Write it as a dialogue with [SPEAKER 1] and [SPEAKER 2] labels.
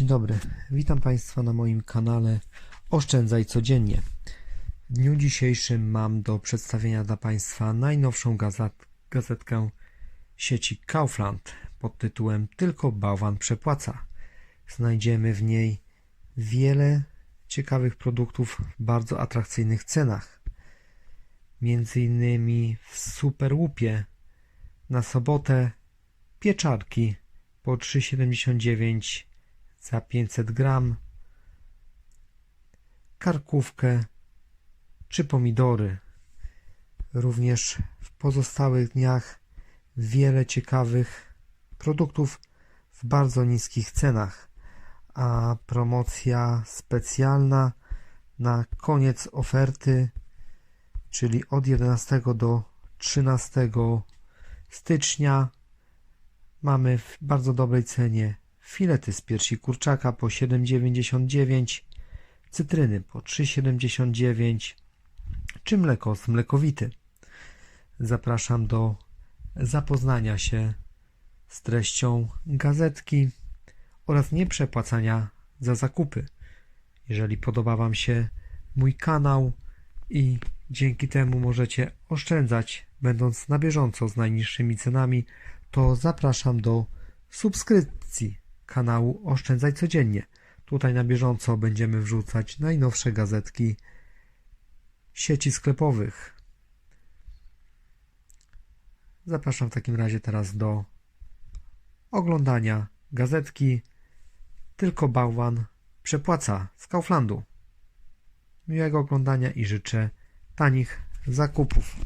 [SPEAKER 1] Dzień dobry, witam Państwa na moim kanale Oszczędzaj Codziennie. W dniu dzisiejszym mam do przedstawienia dla Państwa najnowszą gazet, gazetkę sieci Kaufland pod tytułem Tylko bałwan przepłaca. Znajdziemy w niej wiele ciekawych produktów w bardzo atrakcyjnych cenach. Między innymi w Superłupie na sobotę pieczarki po 3,79 za 500 gram, karkówkę czy pomidory. Również w pozostałych dniach wiele ciekawych produktów w bardzo niskich cenach, a promocja specjalna na koniec oferty, czyli od 11 do 13 stycznia mamy w bardzo dobrej cenie filety z piersi kurczaka po 7,99, cytryny po 3,79 czy mleko z mlekowity. Zapraszam do zapoznania się z treścią gazetki oraz nieprzepłacania za zakupy. Jeżeli podoba Wam się mój kanał i dzięki temu możecie oszczędzać, będąc na bieżąco z najniższymi cenami, to zapraszam do subskrypcji kanału Oszczędzaj Codziennie. Tutaj na bieżąco będziemy wrzucać najnowsze gazetki sieci sklepowych. Zapraszam w takim razie teraz do oglądania gazetki Tylko bałwan przepłaca z Kauflandu. Miłego oglądania i życzę tanich zakupów.